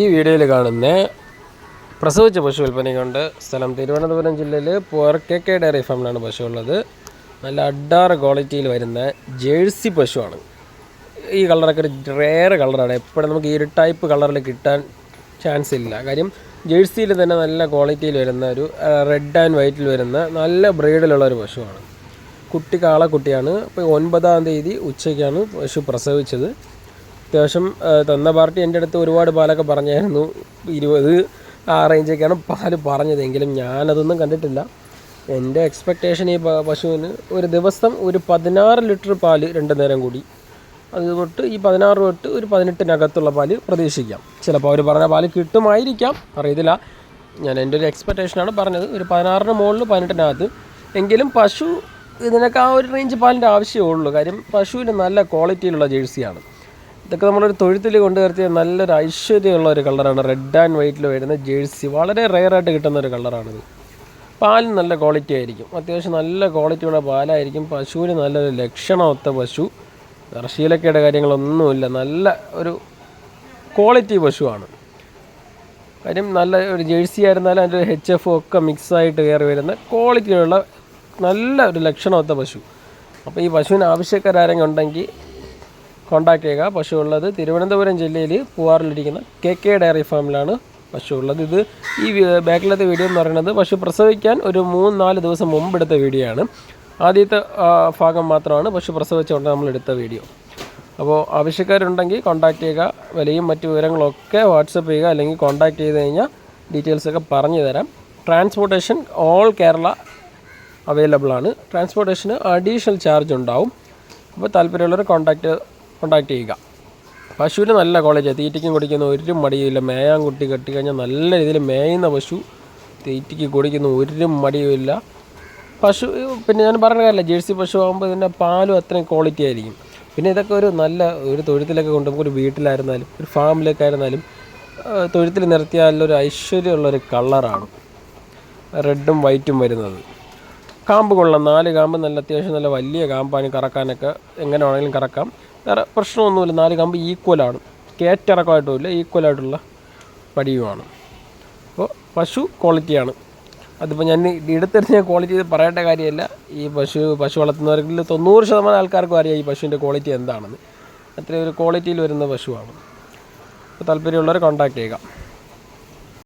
ഈ വീഡിയോയിൽ കാണുന്ന പ്രസവിച്ച പശു കൊണ്ട് സ്ഥലം തിരുവനന്തപുരം ജില്ലയിൽ കെ കെ ഡയറി ഫാമിലാണ് പശു ഉള്ളത്. നല്ല അഡാറ് ക്വാളിറ്റിയിൽ വരുന്ന ജേഴ്സി പശുവാണ്. ഈ കളറൊക്കെ ഒരു റേർ കളറാണ് എപ്പോഴും നമുക്ക് ഈ ഒരു ടൈപ്പ് കളറിൽ കിട്ടാൻ ചാൻസ് ഇല്ല. കാര്യം ജേഴ്സിയിൽ തന്നെ നല്ല ക്വാളിറ്റിയിൽ വരുന്ന ഒരു റെഡ് ആൻഡ് വൈറ്റിൽ വരുന്ന നല്ല ബ്രീഡിലുള്ള ഒരു പശുവാണ്. കുട്ടി കാളക്കുട്ടിയാണ് ഇപ്പോൾ ഒൻപതാം തീയതി ഉച്ചയ്ക്കാണ് പശു പ്രസവിച്ചത്. അത്യാവശ്യം തന്ന പാർട്ടി എന്റെ അടുത്ത് ഒരുപാട് പാലൊക്കെ പറഞ്ഞായിരുന്നു. ഇരുപത് ആ റേഞ്ചൊക്കെയാണ് പാൽ പറഞ്ഞതെങ്കിലും ഞാനതൊന്നും കണ്ടിട്ടില്ല. എന്റെ എക്സ്പെക്റ്റേഷൻ ഈ പശുവിന് ഒരു ദിവസം ഒരു പതിനാറ് ലിറ്റർ പാൽ രണ്ട് നേരം കൂടി. അത് തൊട്ട് ഈ പതിനാറ് തൊട്ട് ഒരു പതിനെട്ടിനകത്തുള്ള പാൽ പ്രതീക്ഷിക്കാം. ചിലപ്പോൾ അവർ പറഞ്ഞ പാൽ കിട്ടുമായിരിക്കാം. അറിയത്തില്ല. ഞാൻ എന്റെ ഒരു എക്സ്പെക്റ്റേഷനാണ് പറഞ്ഞത്. ഒരു പതിനാറിന് മുകളിൽ പതിനെട്ടിനകത്ത്. എങ്കിലും പശു ഇതിനൊക്കെ ആ ഒരു റേഞ്ച് പാലിന്റെ ആവശ്യമേ ഉള്ളൂ. കാര്യം പശുവിന് നല്ല ക്വാളിറ്റിയിലുള്ള ജേഴ്സിയാണ് ഇതൊക്കെ നമ്മളൊരു തൊഴുത്തിൽ കൊണ്ടു നിർത്തിയ നല്ലൊരു ഐശ്വര്യമുള്ള ഒരു കളറാണ്. റെഡ് ആൻഡ് വൈറ്റിൽ വരുന്ന ജേഴ്സി വളരെ റെയറായിട്ട് കിട്ടുന്ന ഒരു കളറാണിത് പാലും നല്ല ക്വാളിറ്റി ആയിരിക്കും. അത്യാവശ്യം നല്ല ക്വാളിറ്റിയുള്ള പാലായിരിക്കും. പശുവിന് നല്ലൊരു ലക്ഷണമൊത്ത പശു. ശീലക്കേട് കാര്യങ്ങളൊന്നുമില്ല. നല്ല ഒരു ക്വാളിറ്റി പശുവാണ്. കാര്യം നല്ല ഒരു ജേഴ്സി ആയിരുന്നാലും അതിന്റെ എച്ച് എഫ് ഒക്കെ മിക്സായിട്ട് കയറി വരുന്ന ക്വാളിറ്റിയുള്ള നല്ല ഒരു ലക്ഷണമൊത്ത പശു. അപ്പോൾ ഈ പശുവിന് ആവശ്യക്കാരെങ്കിലും ഉണ്ടെങ്കിൽ കോൺടാക്ട് ചെയ്യുക. പശു ഉള്ളത് തിരുവനന്തപുരം ജില്ലയിൽ പൂവാറിലിരിക്കുന്ന കെ കെ ഡയറി ഫാമിലാണ് പശു ഉള്ളത്. ഇത് ഈ ബാക്കിലത്തെ വീഡിയോ എന്ന് പറയുന്നത് പശു പ്രസവിക്കാൻ ഒരു മൂന്ന് നാല് ദിവസം മുമ്പ് എടുത്ത വീഡിയോ ആണ് ആദ്യത്തെ ഭാഗം മാത്രമാണ് പശു പ്രസവിച്ചുകൊണ്ട് നമ്മൾ എടുത്ത വീഡിയോ. അപ്പോൾ ആവശ്യക്കാരുണ്ടെങ്കിൽ കോൺടാക്ട് ചെയ്യുക. വിലയും മറ്റു വിവരങ്ങളൊക്കെ വാട്സപ്പ് ചെയ്യുക. അല്ലെങ്കിൽ കോൺടാക്ട് ചെയ്ത് കഴിഞ്ഞാൽ ഡീറ്റെയിൽസൊക്കെ പറഞ്ഞു തരാം. ട്രാൻസ്പോർട്ടേഷൻ ഓൾ കേരള അവൈലബിൾ ആണ്. ട്രാൻസ്പോർട്ടേഷന് അഡീഷണൽ ചാർജ് ഉണ്ടാവും. അപ്പോൾ താല്പര്യമുള്ളവർ കോൺടാക്റ്റ് കോൺടാക്ട് ചെയ്യുക. പശുവിന് നല്ല കോളേജാണ് തീറ്റയ്ക്കും കുടിക്കുന്ന ഒരു മടിയുമില്ല. മേയാൻ കുട്ടി കെട്ടിക്കഴിഞ്ഞാൽ നല്ല രീതിയിൽ മേയുന്ന പശു തീറ്റയ്ക്ക് കുടിക്കുന്ന ഒരു മടിയുമില്ല. പശു പിന്നെ ഞാൻ പറഞ്ഞ കാര്യമില്ല. ജേഴ്സി പശു ആകുമ്പോൾ ഇതിന്റെ പാലും അത്രയും ക്വാളിറ്റി ആയിരിക്കും. പിന്നെ ഇതൊക്കെ ഒരു നല്ല ഒരു തൊഴുത്തിലൊക്കെ കൊണ്ട് നമുക്കൊരു വീട്ടിലായിരുന്നാലും ഒരു ഫാമിലൊക്കെ ആയിരുന്നാലും തൊഴുത്തിൽ നിർത്തിയാൽ ഒരു ഐശ്വര്യമുള്ള ഒരു കളറാണ് റെഡും വൈറ്റും വരുന്നത്. കാമ്പ് കൊള്ളാം. നാല് കാമ്പ് നല്ല അത്യാവശ്യം നല്ല വലിയ കാമ്പാണ്. കറക്കാനൊക്കെ എങ്ങനെ വേണമെങ്കിലും കറക്കാം. വേറെ പ്രശ്നമൊന്നുമില്ല. നാല് കമ്പ് ഈക്വലാണ് കയറ്റിറക്കമായിട്ടുമില്ല ഈക്വലായിട്ടുള്ള പടിയുമാണ് അപ്പോൾ പശു ക്വാളിറ്റിയാണ് അതിപ്പോൾ ഞാൻ എടുത്തെറിഞ്ഞ ക്വാളിറ്റി ഇത് പറയേണ്ട കാര്യമല്ല. ഈ പശു പശു വളർത്തുന്നവർക്ക് തൊണ്ണൂറ് ശതമാനം ആൾക്കാർക്കും അറിയാം ഈ പശുവിന്റെ ക്വാളിറ്റി എന്താണെന്ന്. അത്രയും ഒരു ക്വാളിറ്റിയിൽ വരുന്ന പശുവാണ്. അപ്പോൾ താല്പര്യമുള്ളവർ കോൺടാക്ട് ചെയ്യുക.